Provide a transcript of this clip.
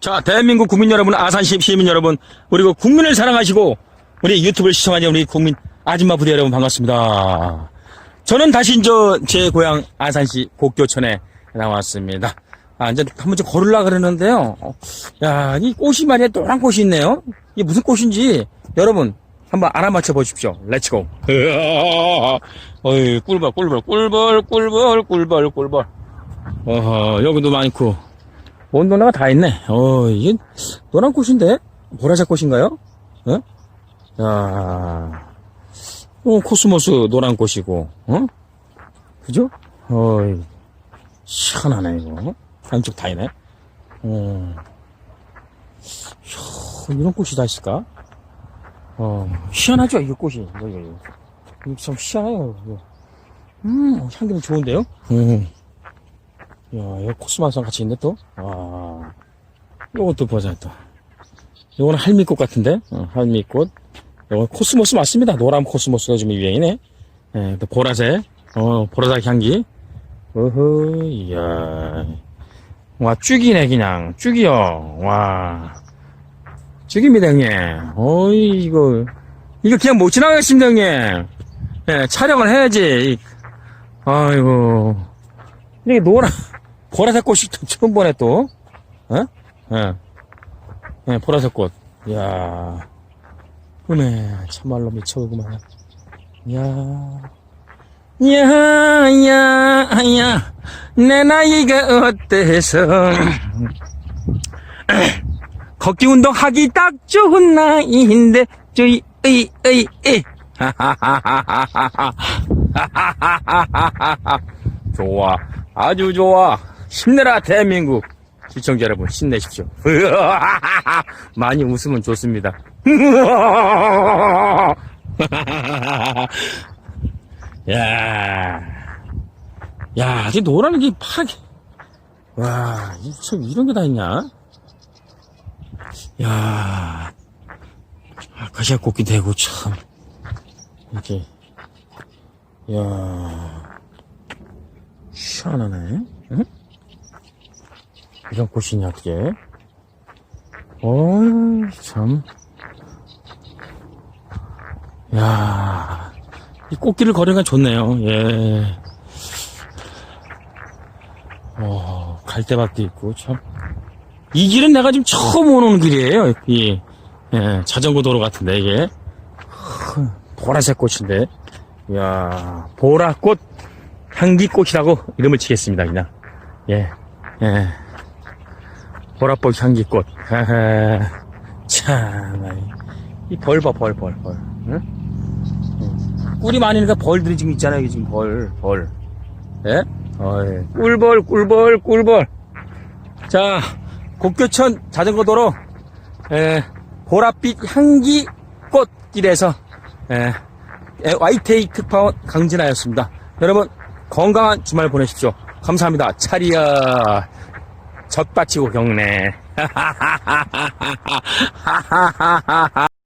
자, 대한민국 국민 여러분, 아산시 시민 여러분, 그리고 국민을 사랑하시고, 우리 유튜브를 시청하는 우리 국민 아줌마 부대 여러분 반갑습니다. 저는 다시 저, 제 고향 아산시 곡교천에 나왔습니다. 아, 이제 한번 좀 걸으려 그러는데요. 어, 야, 이 꽃이 말이야, 노란 꽃이 있네요. 이게 무슨 꽃인지, 여러분, 한번 알아맞혀 보십시오. 렛츠고. 어이, 꿀벌, 꿀벌, 꿀벌, 꿀벌, 꿀벌, 꿀벌. 어허, 여기도 많고. 온도나가 다 있네. 어, 이게 노란 꽃인데? 보라색 꽃인가요? 어? 야, 어, 코스모스 노란 꽃이고, 어? 그죠? 어이, 시원하네, 이거. 한쪽 다 있네. 어, 이야, 이런 꽃이 다 있을까? 어, 희한하죠, 이 꽃이. 이거, 이거, 이거. 참 희한해요, 이거. 음, 향기는 좋은데요? 음. 야, 이거 코스모스랑 같이 있네, 또? 와. 요것도 또. 요거는 할미꽃 같은데? 어, 할미꽃. 요거 코스모스 맞습니다. 노란 코스모스가 지금 유행이네. 예, 또 보라색. 어, 보라색 향기. 어허, 이야. 와, 쭉이네, 그냥. 쭉이요. 와. 쭉입니다, 형님. 어이, 이거. 이거 그냥 못 지나가겠습니다, 형님. 예, 촬영을 해야지. 이- 아이고. 이게 노란, 보라색 꽃이 또 처음 보네, 또. 어? 예. 예, 보라색 꽃. 이야. 음에, 참말로 미쳐오구만. 이야. 야, 야, 야. 내 나이가 어때서. 걷기 운동 하기 딱 좋은 나이인데, 저이, 으이, 으이, 으이. 좋아. 아주 좋아. 힘내라, 대한민국. 시청자 여러분, 힘내십시오. 많이 웃으면 좋습니다. 야, 야, 이 노란 게 파, 와, 이, 참, 이런 게 다 있냐? 야, 아카시아 꽃기 대고, 참. 이렇게, 야, 시원하네, 응? 이런 꽃이냐, 그게? 어이, 참. 야, 이 꽃길을 걸으니까 좋네요, 예. 어, 갈대밭도 있고, 참. 이 길은 내가 지금 처음 오는 길이에요, 이, 예, 자전거 도로 같은데, 이게. 크, 보라색 꽃인데. 이야, 보라꽃, 향기꽃이라고 이름을 치겠습니다, 그냥. 예, 예. 보라꽃 향기꽃. 하하. 참. 이 벌 봐, 벌, 벌, 벌. 응? 응. 꿀이 많으니까 벌들이 지금 있잖아요, 지금 벌, 벌. 예? 어이. 꿀벌, 꿀벌, 꿀벌. 자, 곡교천 자전거 도로, 예, 보랏빛 향기 꽃길에서, 예, 예, YTA 특파원 강진아였습니다. 여러분, 건강한 주말 보내십시오. 감사합니다. 차리야. 젖받치고 경례.